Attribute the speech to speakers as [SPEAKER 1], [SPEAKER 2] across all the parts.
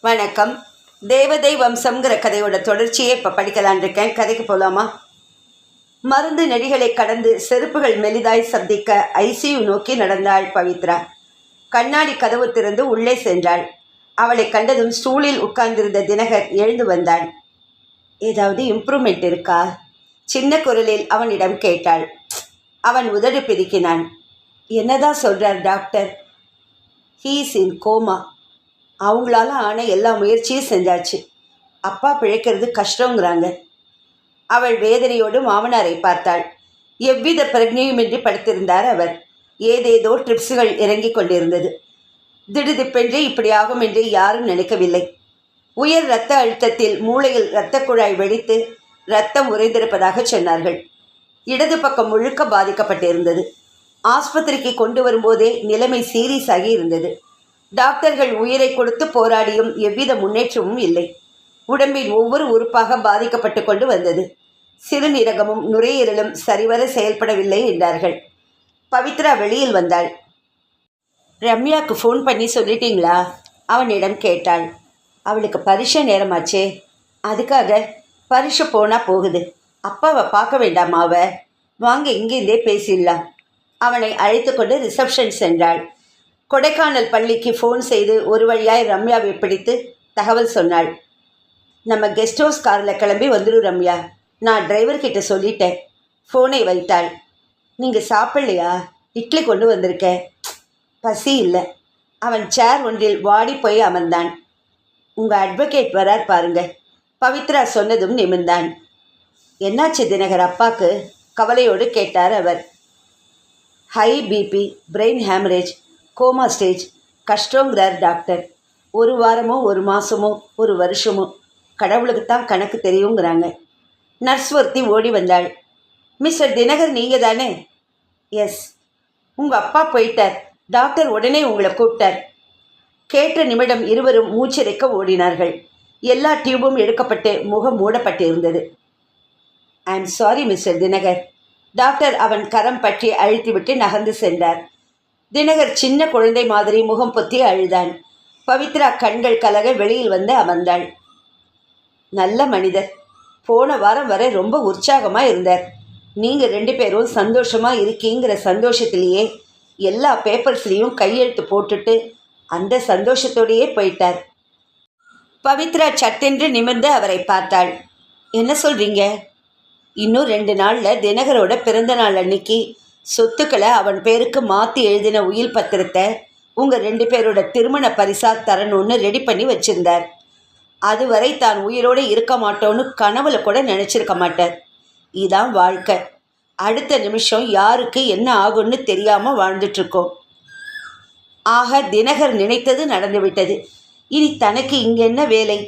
[SPEAKER 1] வணக்கம். தேவதை வம்சம்ங்கிற கதையோட தொடர்ச்சியை இப்போ படிக்கலான் இருக்கேன் கதைக்கு போகலாமா மருந்து நெடிகளை கடந்து செருப்புகள் மெலிதாய் சப்திக்க ஐசியு நோக்கி நடந்தாள் பவித்ரா. கண்ணாடி கதவு திறந்து உள்ளே சென்றாள். அவளை கண்டதும் ஸ்டூலில் உட்கார்ந்திருந்த தினகர் எழுந்து வந்தான் ஏதாவது இம்ப்ரூவ்மெண்ட் இருக்கா? சின்ன குரலில் அவனிடம் கேட்டாள். அவன் உதடு பிதுக்கினான். என்னதான் சொல்றார் டாக்டர்? ஹீஸ் இன் கோமா அவங்களால ஆன எல்லா முயற்சியும் செஞ்சாச்சு. அப்பா பிழைக்கிறது கஷ்டங்கிறாங்க அவள் வேதனையோடு மாமனாரை பார்த்தாள். எவ்வித பிரஜையுமின்றி படுத்திருந்தார் அவர். ஏதேதோ ட்ரிப்ஸுகள் இறங்கிக் கொண்டிருந்தது. திடுதிப்பென்று இப்படி ஆகும் என்று யாரும் நினைக்கவில்லை. உயர் இரத்த அழுத்தத்தில் மூளையில் இரத்த குழாய் வெடித்து ரத்தம் உறைந்திருப்பதாக சொன்னார்கள். இடது பக்கம் முழுக்க பாதிக்கப்பட்டிருந்தது. ஆஸ்பத்திரிக்கு கொண்டு வரும்போதே நிலைமை சீரியஸாகி இருந்தது. டாக்டர்கள் உயிரை கொடுத்து போராடியும் எவ்வித முன்னேற்றமும் இல்லை. உடம்பின் ஒவ்வொரு உறுப்பாக பாதிக்கப்பட்டு கொண்டு வந்தது. சிறுநீரகமும் நுரையீரலும் சரிவர செயல்படவில்லை என்றார்கள். பவித்ரா வெளியில் வந்தாள். ரம்யாவுக்கு ஃபோன் பண்ணி சொல்லிட்டீங்களா? அவனிடம் கேட்டாள். அவளுக்கு பரிச நேரமாச்சே. அதுக்காக பரீட்சை போனால் போகுது. அப்பாவை பார்க்க வேண்டாமா அவ? வாங்க இங்கேருந்தே பேசிடலாம். அவனை அழைத்து கொண்டு ரிசப்ஷன் சென்றாள். கொடைக்கானல் பள்ளிக்கு ஃபோன் செய்து ஒரு வழியாய் ரம்யாவை பிடித்து தகவல் சொன்னாள். நம்ம கெஸ்ட் ஹவுஸ் காரில் கிளம்பி வந்துடும் ரம்யா. நான் டிரைவர்கிட்ட சொல்லிட்டேன். ஃபோனை வைத்தாள். நீங்கள் சாப்பிட்லையா? இட்லி கொண்டு வந்திருக்கேன் பசி இல்லை. அவன் சேர் ஒன்றில் வாடி போய் அமர்ந்தான். உங்கள் அட்வொகேட் வரார் பாருங்க. பவித்ரா சொன்னதும் நிமிர்ந்தான். என்னாச்சு தினகர் அப்பாக்கு? கவலையோடு கேட்டார் அவர். High BP brain haemorrhage coma stage. கஷ்டங்கிறார் doctor. ஒரு வாரமோ ஒரு மாதமோ ஒரு வருஷமோ. கடவுளுக்கு தான் கணக்கு தெரியுங்கிறாங்க. நர்ஸ் ஒருத்தி ஓடி வந்தாள். மிஸ்டர் தினகர் நீங்கள் தானே எஸ். உங்கள் அப்பா போயிட்டார். டாக்டர் உடனே உங்களை கூப்பிட்டார். கேட்ட நிமிடம் இருவரும் மூச்சிறைக்க ஓடினார்கள். எல்லா டியூபும் எடுக்கப்பட்டு முகம் மூடப்பட்டிருந்தது. I am sorry mister Dinakar. Doctor அவன் கரம் பற்றி அழுத்திவிட்டு நகர்ந்து சென்றார். தினகர் சின்ன குழந்தை மாதிரி முகம் பொத்தி அழுதான். பவித்ரா கண்கள் கலக வெளியில் வந்து அமர்ந்தாள். நல்ல மனிதர். போன வாரம் வரை ரொம்ப உற்சாகமாக இருந்தார். நீங்கள் ரெண்டு பேரும் சந்தோஷமாக இருக்கீங்கிற சந்தோஷத்திலேயே எல்லா பேப்பர்ஸ்லேயும் கையெழுத்து போட்டுட்டு அந்த சந்தோஷத்தோடையே போயிட்டார். பவித்ரா சட்டென்று நிமிர்ந்து அவரை பார்த்தாள். என்ன சொல்கிறீங்க இன்னும் ரெண்டு நாளில் தினகரோட பிறந்த நாள் அன்னைக்கு சொத்துக்களை அவன் பேருக்கு மாற்றி எழுதின உயில் பத்திரத்தை உங்கள் ரெண்டு பேரோட திருமண பரிசா தரணும்னு ரெடி பண்ணி வச்சிருந்தார். அதுவரை தான் உயிரோடு இருக்க மாட்டோன்னு கனவுல கூட நினச்சிருக்க மாட்டார். இதான் வாழ்க்கை. அடுத்த நிமிஷம் யாருக்கு என்ன ஆகும்னு தெரியாமல் வாழ்ந்துட்டுருக்கோம். ஆக தினகர் நினைத்தது நடந்துவிட்டது இனி தனக்கு இங்கே என்ன வேலை?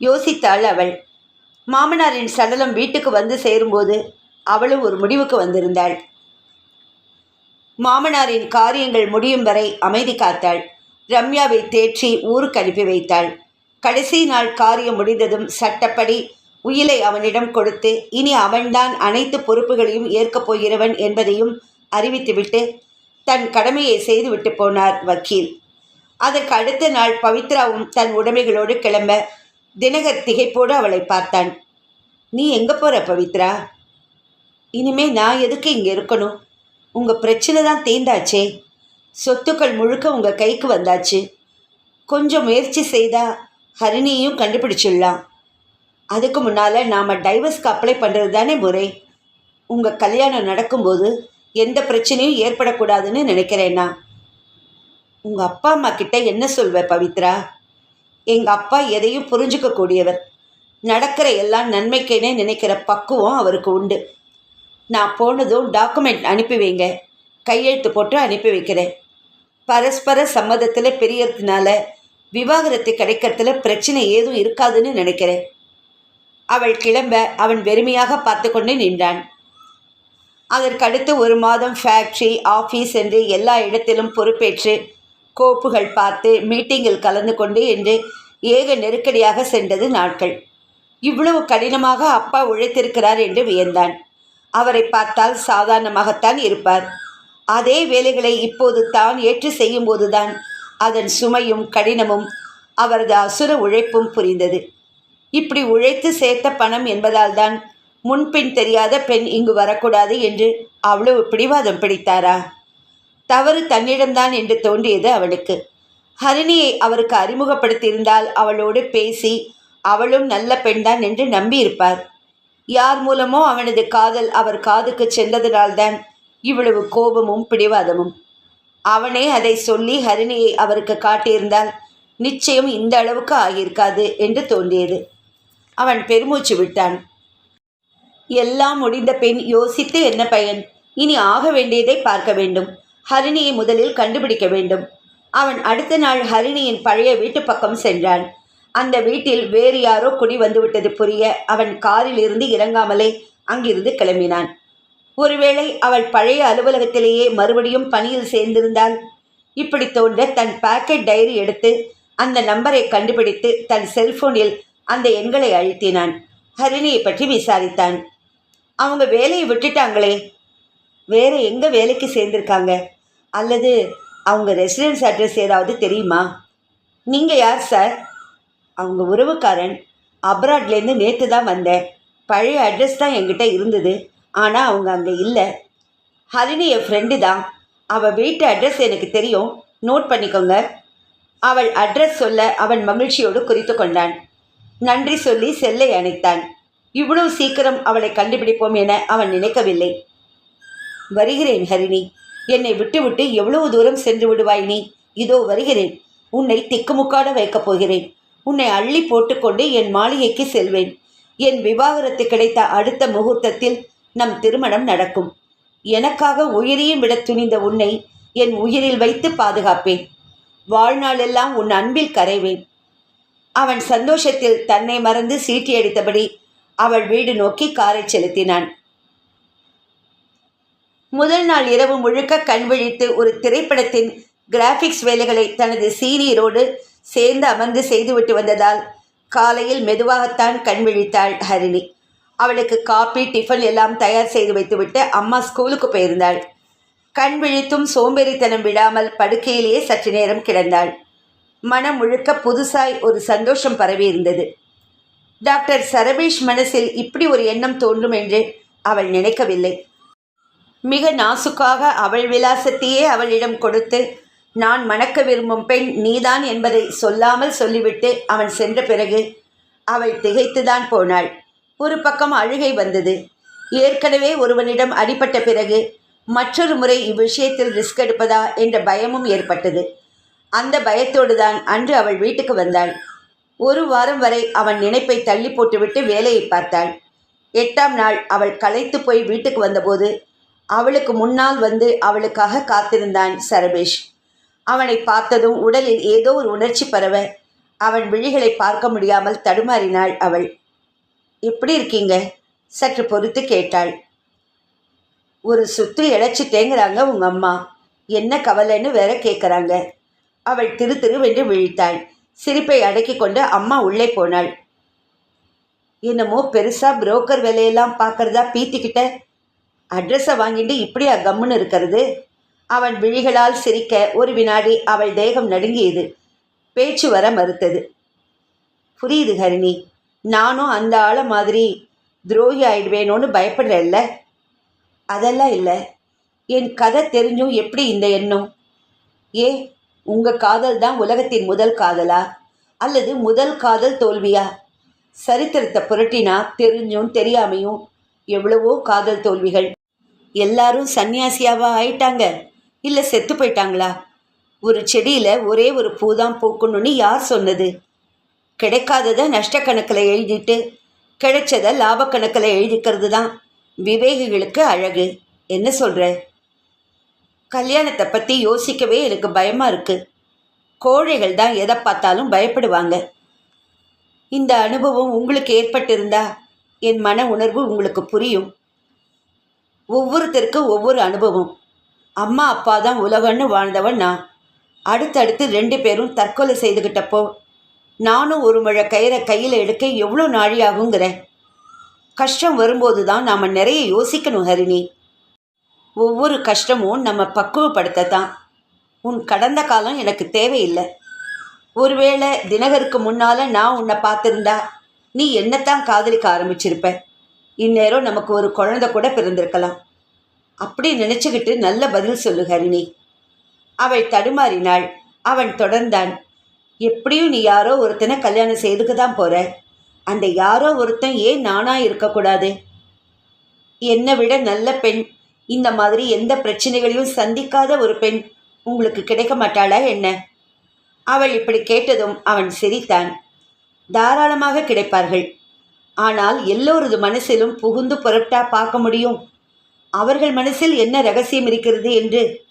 [SPEAKER 1] யோசித்தாள் அவள். மாமனாரின் சடலம் வீட்டுக்கு வந்து சேரும்போது அவளும் ஒரு முடிவுக்கு வந்திருந்தாள். மாமனாரின் காரியங்கள் முடியும் வரை அமைதி காத்தாள். ரம்யாவை தேற்றி ஊருக்கு அனுப்பி வைத்தாள். கடைசி நாள் காரியம் முடிந்ததும் சட்டப்படி உயிலை அவனிடம் கொடுத்து இனி அவன்தான் அனைத்து பொறுப்புகளையும் ஏற்கப் போகிறவன் என்பதையும் அறிவித்துவிட்டு தன் கடமையை செய்துவிட்டு போனார் வக்கீல். அதற்கு அடுத்த நாள் பவித்ராவும் தன் உடைமைகளோடு கிளம்ப தினகர் திகைப்போடு அவளை பார்த்தான். நீ எங்கே போகிற பவித்ரா? இனிமே நான் எதுக்கு இங்கே இருக்கணும்? உங்கள் பிரச்சனை தான் தீர்ந்தாச்சே. சொத்துக்கள் முழுக்க உங்கள் கைக்கு வந்தாச்சு. கொஞ்சம் முயற்சி செய்தால் ஹரிணியையும் கண்டுபிடிச்சிடலாம். அதுக்கு முன்னால் நாம் டைவர்ஸ்க்கு அப்ளை பண்ணுறது தானே முறை. உங்கள் கல்யாணம் நடக்கும்போது எந்த பிரச்சனையும் ஏற்படக்கூடாதுன்னு நினைக்கிறேன்னா உங்கள் அப்பா அம்மா கிட்ட என்ன சொல்வ பவித்ரா? எங்கள் அப்பா எதையும் புரிஞ்சுக்கக்கூடியவர். நடக்கிற எல்லாம் நன்மைக்கேனே நினைக்கிற பக்குவம் அவருக்கு உண்டு. நான் போனதும் டாக்குமெண்ட் அனுப்பி வைங்க. கையெழுத்து போட்டு அனுப்பி வைக்கிறேன். பரஸ்பர சம்மதத்தில் பெரியதுனால விவாகரத்து கிடைக்கிறதுல பிரச்சனை ஏதும் இருக்காதுன்னு நினைக்கிறேன். அவள் கிளம்ப அவன் வெறுமையாக பார்த்து கொண்டு நின்றான். அதற்கடுத்து ஒரு மாதம் ஃபேக்ட்ரி ஆஃபீஸ் என்று எல்லா இடத்திலும் பொறுப்பேற்று கோப்புகள் பார்த்து மீட்டிங்கில் கலந்து கொண்டு என்று ஏக நெருக்கடியாக சென்றது நாட்கள். இவ்வளவு கடினமாக அப்பா உழைத்திருக்கிறார் என்று வியந்தான். அவரை பார்த்தால் சாதாரணமாகத்தான் இருப்பார். அதே வேலைகளை இப்போது தான் ஏற்று செய்யும்போதுதான் அதன் சுமையும் கடினமும் அவரது அசுர உழைப்பும் புரிந்தது. இப்படி உழைத்து சேர்த்த பணம் என்பதால் தான் முன்பின் தெரியாத பெண் இங்கு வரக்கூடாது என்று அவ்வளவு பிடிவாதம் பிடித்தாரா? தவறு தன்னிடம்தான் என்று தோன்றியது அவளுக்கு. ஹரிணியை அவருக்கு அறிமுகப்படுத்தியிருந்தால் அவளோடு பேசி அவளும் நல்ல பெண்தான் என்று நம்பியிருப்பார். யார் மூலமோ அவனது காதல் அவர் காதுக்கு சென்றதனால்தான் இவ்வளவு கோபமும் பிடிவாதமும். அவனே அதை சொல்லி ஹரிணியை அவருக்கு காட்டியிருந்தால் நிச்சயம் இந்த அளவுக்கு ஆகியிருக்காது என்று தோன்றியது. அவன் பெருமூச்சு விட்டான். எல்லாம் முடிந்த பெண் யோசித்து என்ன பயன்? இனி ஆக வேண்டியதை பார்க்க வேண்டும். ஹரிணியை முதலில் கண்டுபிடிக்க வேண்டும். அவன் அடுத்த நாள் ஹரிணியின் பழைய வீட்டு பக்கம் சென்றான். அந்த வீட்டில் வேறு யாரோ குடி வந்துவிட்டது புரிய அவன் காரில் இருந்து இறங்காமலே அங்கிருந்து கிளம்பினான். ஒருவேளை அவள் பழைய அலுவலகத்திலேயே மறுபடியும் பணியில் சேர்ந்திருந்தால்? இப்படி தோன்ற தன் பாக்கெட் டைரி எடுத்து அந்த நம்பரை கண்டுபிடித்து தன் செல்போனில் அந்த எண்களை அழுத்தினான். ஹரிணியை பற்றி விசாரித்தான். அவங்க வேலையை விட்டுட்டாங்களே. வேற எங்க வேலைக்கு சேர்ந்திருக்காங்க? அல்லது அவங்க ரெசிடென்ஸ் அட்ரஸ் ஏதாவது தெரியுமா? நீங்க யார் சார் அவங்க உறவுக்காரன் அப்ராட்லேருந்து நேற்று தான் வந்தேன். பழைய அட்ரஸ் தான் என்கிட்ட இருந்தது. ஆனால் அவங்க அங்கே இல்லை. ஹரிணி என் ஃப்ரெண்டு தான். அவள் வீட்டு அட்ரஸ் எனக்கு தெரியும். நோட் பண்ணிக்கோங்க. அவள் அட்ரஸ் சொல்ல அவன் மகிழ்ச்சியோடு குறித்து கொண்டான். நன்றி சொல்லி செல்லை அணைத்தான். இவ்வளவு சீக்கிரம் அவளை கண்டுபிடிப்போம் என அவன் நினைக்கவில்லை. வருகிறேன் ஹரிணி. என்னை விட்டுவிட்டு எவ்வளவு தூரம் சென்று விடுவாய் நீ? இதோ வருகிறேன். உன்னை திக்குமுக்காட வைக்கப் போகிறேன். உன்னை அள்ளி போட்டுக்கொண்டு என் மாளிகைக்கு செல்வேன். என் விவாகரத்து கிடைத்த அடுத்த முகூர்த்தத்தில் நம் திருமணம் நடக்கும். எனக்காக உயிரையும் விட துணிந்த உன்னை என் உயிரில் வைத்து பாதுகாப்பேன். வாழ்நாளெல்லாம் உன் அன்பில் கரைவேன். அவன் சந்தோஷத்தில் தன்னை மறந்து சீட்டியடித்தபடி அவள் வீடு நோக்கி காரை செலுத்தினான். முதல் நாள் இரவு முழுக்க கண் விழித்து ஒரு திரைப்படத்தின் கிராஃபிக்ஸ் வேலைகளை தனது சீனியரோடு சேர்ந்து அமர்ந்து செய்துவிட்டு வந்ததால் காலையில் மெதுவாகத்தான் கண் விழித்தாள் ஹரிணி. அவளுக்கு காப்பி டிஃபன் எல்லாம் தயார் செய்து வைத்துவிட்டு அம்மா ஸ்கூலுக்கு போயிருந்தாள். கண் விழித்தும் சோம்பேறித்தனம் விடாமல் படுக்கையிலேயே சற்று நேரம் கிடந்தாள். மனம் முழுக்க புதுசாய் ஒரு சந்தோஷம் பரவி இருந்தது. டாக்டர் சரபேஷ் மனசில் இப்படி ஒரு எண்ணம் தோன்றும் என்று அவள் நினைக்கவில்லை. மிக நாசுக்காக அவள் விலாசத்தையே அவளிடம் கொடுத்து நான் மணக்க விரும்பும் பெண் நீதான் என்பதை சொல்லாமல் சொல்லிவிட்டு அவன் சென்ற பிறகு அவள் திகைத்துதான் போனாள். ஒரு பக்கம் அழுகை வந்தது. ஏற்கனவே ஒருவனிடம் அடிபட்ட பிறகு மற்றொரு முறை இவ்விஷயத்தில் ரிஸ்க் எடுப்பதா என்ற பயமும் ஏற்பட்டது. அந்த பயத்தோடு தான் அன்று அவள் வீட்டுக்கு வந்தாள். ஒரு வாரம் வரை அவன் நினைப்பை தள்ளி போட்டுவிட்டு வேலையை பார்த்தாள். எட்டாம் நாள் அவள் களைத்து போய் வீட்டுக்கு வந்தபோது அவளுக்கு முன்னால் வந்து அவளுக்காக காத்திருந்தான் சரபேஷ். அவனை பார்த்ததும் உடலில் ஏதோ ஒரு உணர்ச்சி பரவ அவன் விழிகளை பார்க்க முடியாமல் தடுமாறினாள் அவள். எப்படி இருக்கீங்க? சற்று பொறுத்து கேட்டாள். ஒரு சுத்து இழைச்சிட்டேங்கிறாங்க உங்க அம்மா. என்ன கவலைன்னு வேற கேட்குறாங்க அவள் திரு திருவென்று விழித்தாள். சிரிப்பை அடக்கி கொண்டு அம்மா உள்ளே போனாள். என்னமோ பெருசா புரோக்கர் வேலையெல்லாம் பார்க்கறதா பீத்திக்கிட்ட. அட்ரஸை வாங்கிட்டு இப்படியா கம்முன்னு இருக்கிறது? அவன் விழிகளால் சிரிக்க ஒரு வினாடி அவள் தேகம் நடுங்கியது. பேச்சு வர மறுத்தது. புரியுது ஹரிணி நானும் அந்த ஆளை மாதிரி துரோகி ஆயிடுவேனோன்னு பயப்படுறல்ல அதெல்லாம் இல்லை. என் கதை தெரிஞ்சும் எப்படி இந்த எண்ணம்? ஏ உங்கள் காதல் தான் உலகத்தின் முதல் காதலா? அல்லது முதல் காதல் தோல்வியா? சரித்திரத்தை புரட்டினா தெரிஞ்சும் தெரியாமையும் எவ்வளவோ காதல் தோல்விகள். எல்லாரும் சன்னியாசியாவா ஆயிட்டாங்க. இல்லை செத்து போயிட்டாங்களா? ஒரு செடியில் ஒரே ஒரு பூ தான் பூக்கணும்னு யார் சொன்னது? கிடைக்காததை நஷ்டக்கணக்கில் எழுதிட்டு கிடைச்சதை லாபக்கணக்கில் எழுதிக்கிறது தான் விவேகிகளுக்கு அழகு. என்ன சொல்கிற கல்யாணத்தை பற்றி யோசிக்கவே எனக்கு பயமாக இருக்குது கோழைகள் தான் எதை பார்த்தாலும் பயப்படுவாங்க. இந்த அனுபவம் உங்களுக்கு ஏற்பட்டிருந்தா என் மன உணர்வு உங்களுக்கு புரியும். ஒவ்வொருத்தருக்கும் ஒவ்வொரு அனுபவம். அம்மா அப்பா தான் உலகம்னு வாழ்ந்தவன் நான். அடுத்தடுத்து ரெண்டு பேரும் தற்கொலை செய்துக்கிட்டப்போ நானும் ஒரு முழ கயிறை கையில் எடுக்க எவ்வளோ நாழி கஷ்டம் வரும்போது தான் நாம் நிறைய யோசிக்கணும் ஹரிணி. ஒவ்வொரு கஷ்டமும் நம்ம பக்குவப்படுத்த தான் உன் கடந்த காலம் எனக்கு தேவையில்லை. ஒருவேளை தினகருக்கு முன்னால் நான் உன்னை பார்த்துருந்தா நீ என்னத்தான் காதலிக்க ஆரம்பிச்சிருப்ப? இந்நேரம் நமக்கு ஒரு குழந்தை கூட பிறந்திருக்கலாம். அப்படி நினச்சிக்கிட்டு நல்ல பதில் சொல்லு ஹரிணி. அவள் தடுமாறினாள். அவன் தொடர்ந்தான். எப்படியும் நீ யாரோ ஒருத்தனை கல்யாணம் செய்துக்கு தான் போற. அந்த யாரோ ஒருத்தன் ஏன் நானா இருக்கக்கூடாது? என்னை விட நல்ல பெண். இந்த மாதிரி எந்த பிரச்சனைகளையும் சந்திக்காத ஒரு பெண் உங்களுக்கு கிடைக்க மாட்டாளா என்ன? அவள் இப்படி கேட்டதும் அவன் சிரித்தான். தாராளமாக கிடைப்பார்கள். ஆனால் எல்லோரது மனசிலும் புகுந்து புரட்டா பார்க்க முடியும். அவர்கள் மனசில் என்ன ரகசியம் இருக்கிறது என்று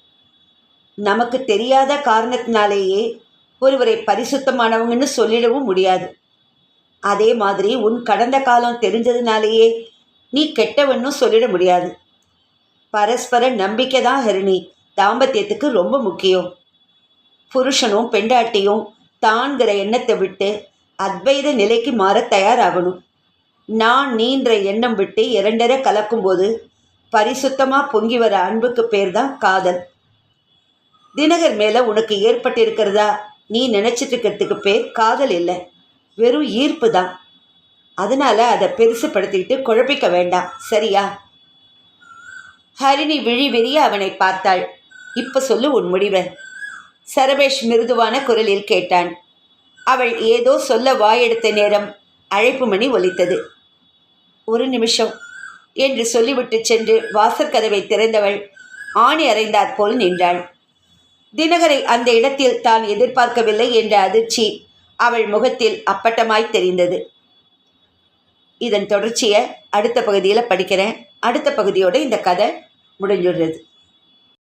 [SPEAKER 1] நமக்கு தெரியாத காரணத்தினாலேயே ஒருவரை பரிசுத்தமானவங்கன்னு சொல்லிடவும் முடியாது. அதே மாதிரி உன் கடந்த காலம் தெரிஞ்சதுனாலேயே நீ கெட்டவன்னும் சொல்லிட முடியாது. பரஸ்பர நம்பிக்கை தான் ஹரிணி. தாம்பத்தியத்துக்கு ரொம்ப முக்கியம். புருஷனும் பெண்டாட்டியும் தான்கிற எண்ணத்தை விட்டு அத்வைத நிலைக்கு மாற தயாராகணும். நான் நீன்ற எண்ணம் விட்டு இரண்டரை கலக்கும்போது பரிசுத்தமாக பொங்கி வர அன்புக்கு பேர் தான் காதல். தினகர் மேலே உனக்கு ஏற்பட்டிருக்கிறதா நீ நினச்சிட்டு இருக்கிறதுக்கு பேர் காதல் இல்லை. வெறும் ஈர்ப்பு தான் அதனால் அதை பெருசுப்படுத்திக்கிட்டு குழப்பிக்க வேண்டாம். சரியா? ஹரிணி விழி வெறிய அவனை பார்த்தாள். இப்போ சொல்லு உன் முடிவை. சரபேஷ் மிருதுவான குரலில் கேட்டான். அவள் ஏதோ சொல்ல வாயெடுத்த நேரம் அழைப்பு மணி ஒலித்தது. ஒரு நிமிஷம். என்று சொல்லிவிட்டு சென்று வாசற்கதவை திறந்தவள் ஆணி அறைந்தாற் போல் நின்றாள். தினகரை அந்த இடத்தில் தான் எதிர்பார்க்கவில்லை என்ற அதிர்ச்சி அவள் முகத்தில் அப்பட்டமாய் தெரிந்தது. இதன் தொடர்ச்சியை அடுத்த பகுதியில் படிக்கிறேன். அடுத்த பகுதியோடு இந்த கதை முடிஞ்சுடுறது.